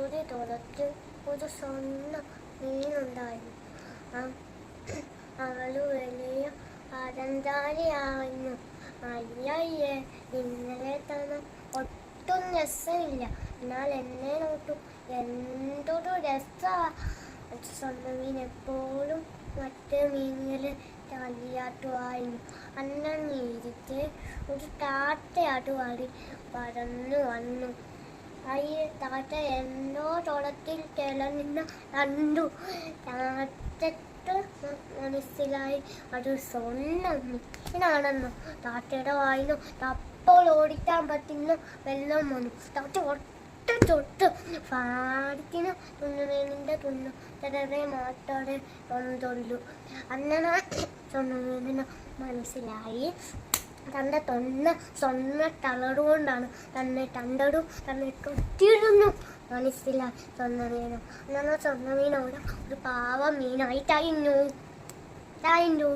ഒരു തുറത്ത് ഒരു സ്വർണ മീനുണ്ടായിരുന്നു അവൾ വലിയ പരന്താരിയായിരുന്നു അയ്യയ്യേ ഇന്നലെ തന്നെ ഒട്ടും രസമില്ല. എന്നാൽ എന്നെ നോട്ടു. എന്തൊരു രസമാണ് സ്വന്തം മീൻ എപ്പോഴും മറ്റേ മീനുകൾ കളിയാട്ടുമായിരുന്നു അന്നീരിക്ക് ഒരു താട്ടയാട്ട് പാടി പറന്നു വന്നു. അയ്യ താത്ത എന്തോ തുളത്തിൽ കണ്ടു താറ്റത്ത് മനസ്സിലായി. അത് സ്വന്തം താറ്റയുടെ താത്തയുടെ വായിന്നു അപ്പോൾ ഓടിക്കാൻ പറ്റുന്ന വെള്ളം വന്നു. താത്ത ഒട്ട് തൊട്ട് പാടിക്കുന്ന തുന്നുമീനിന്റെ തുന്നു. തടവേ മാട്ടോടെ തൊണ്ടു അങ്ങനെ തുന്നുമീനിന് മനസ്സിലായി. തന്റെ തൊന്ന സ്വന്ന തളറുകൊണ്ടാണ് തന്നെ തണ്ടടും തന്നെ കൊത്തിയിരുന്നു മനസ്സിലായി സ്വന്ത മീനും? എന്നാൽ സ്വന്തം മീനോട് ഒരു പാവ മീനായി കഴിഞ്ഞു. കഴിഞ്ഞു.